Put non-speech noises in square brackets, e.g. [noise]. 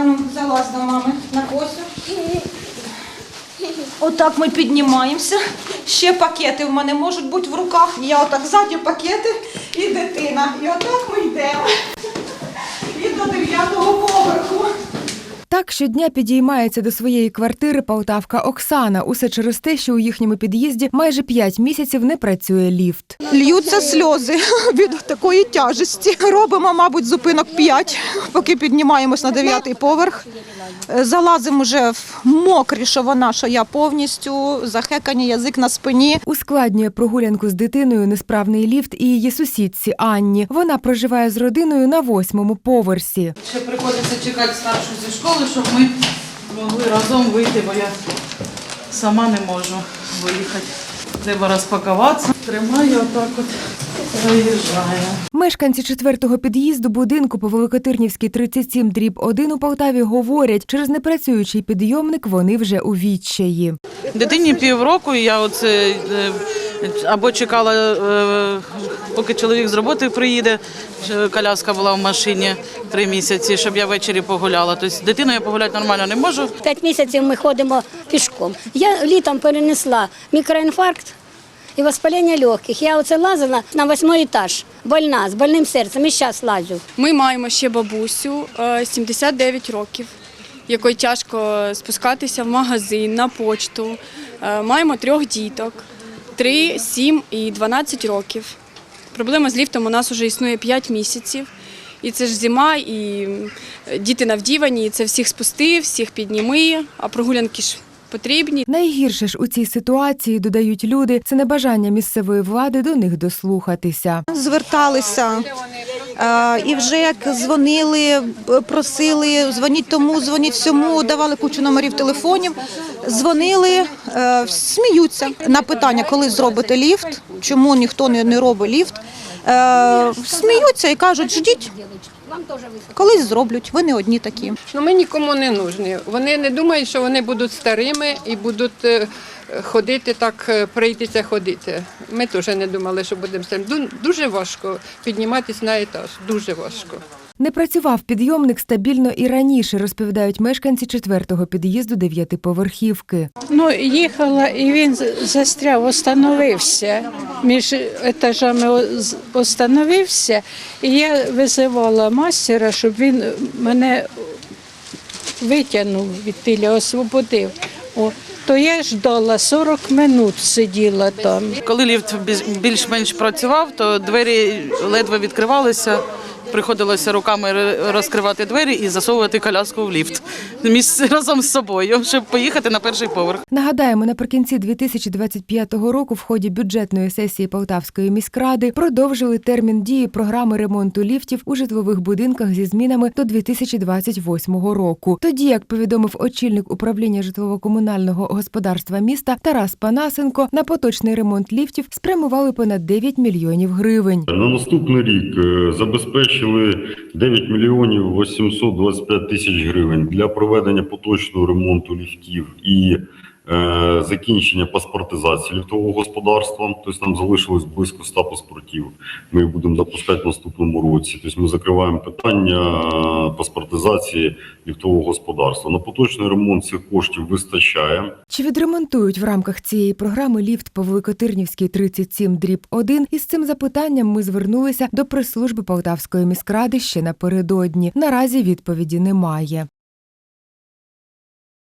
А ну, залазь до мами на косю. [laughs] Отак ми піднімаємося. Ще пакети в мене можуть бути в руках. Я отак ззаді пакети і дитина. І отак ми йдемо. [laughs] І до дев'ятого поверху. Так щодня підіймається до своєї квартири полтавка Оксана. Усе через те, що у їхньому під'їзді майже 5 місяців не працює ліфт. Льються сльози [laughs] від такої тяжесті. Робимо, мабуть, зупинок 5, поки піднімаємось на дев'ятий поверх. Залазимо вже в мокрі, що вона, що я повністю, захекані язик на спині. Ускладнює прогулянку з дитиною несправний ліфт і її сусідці Анні. Вона проживає з родиною на восьмому поверсі. Ще приходиться чекати старшу зі школи, щоб ми могли разом вийти, бо я сама не можу виїхати. Треба розпакуватися. Тримаю отак от, проїжджаю. Мешканці четвертого під'їзду будинку по Великотирнівській 37 дріб 1 у Полтаві говорять, через непрацюючий підйомник вони вже у відчаї. Дитині півроку, і я оце е, або чекала, е, поки чоловік з роботи приїде. Коляска була в машині три місяці, щоб я ввечері погуляла. Тобто дитину я погуляти нормально не можу. П'ять місяців ми ходимо пішком. Я літом перенесла мікроінфаркт і воспалення легких. Я оце лазила на восьмий етаж, больна, з больним серцем, і зараз лазю. Ми маємо ще бабусю е, 79 років, якої тяжко спускатися в магазин, на почту. Е, Маємо трьох діток 3, 7 і 12 років. Проблема з ліфтом у нас вже існує 5 місяців. І це ж зима, і діти навдівані, і це всіх спусти, всіх підніми, а прогулянки ж потрібні. Найгірше ж у цій ситуації додають люди це небажання місцевої влади до них дослухатися. Зверталися. І вже як дзвонили, просили, дзвоніть тому, дзвоніть сьому, давали кучу номерів телефонів. Дзвонили, е, сміються на питання, коли зробите ліфт, чому ніхто не, не робить ліфт. Е, Сміються і кажуть, ждіть, колись зроблять, ви не одні такі. Ну, ми нікому не нужні. Вони не думають, що вони будуть старими і будуть е, ходити так, прийдеться ходити. Ми теж не думали, що будемо старими. Ду- Дуже важко підніматися на етаж, дуже важко. Не працював підйомник стабільно і раніше, розповідають мешканці четвертого під'їзду дев'ятиповерхівки. Ну, їхала, і він застряв, остановився. Між етажами остановився, і я визивала мастера, щоб він мене витягнув від тіля, освободив. О, то я ждала 40 минут сиділа там. Коли ліфт більш-менш працював, то двері ледве відкривалися. Приходилося руками розкривати двері і засовувати коляску в ліфт міс- разом з собою, щоб поїхати на перший поверх. Нагадаємо, наприкінці 2025 року в ході бюджетної сесії Полтавської міськради продовжили термін дії програми ремонту ліфтів у житлових будинках зі змінами до 2028 року. Тоді, як повідомив очільник управління житлово-комунального господарства міста Тарас Панасенко, на поточний ремонт ліфтів спрямували понад 9 мільйонів гривень. На наступний рік е, забезпечили 9 мільйонів 825 тисяч гривень. Для проведення поточного ремонту ліфтів і закінчення паспортизації ліфтового господарства. Тобто нам залишилось близько 100 паспортів. Ми їх будемо запускати в наступному році. Тобто ми закриваємо питання е, паспортизації ліфтового господарства. На поточний ремонт цих коштів вистачає. Чи відремонтують в рамках цієї програми ліфт по Великотирнівській 37 дріб 1? Із цим запитанням ми звернулися до прес-служби Полтавської міськради ще напередодні. Наразі відповіді немає.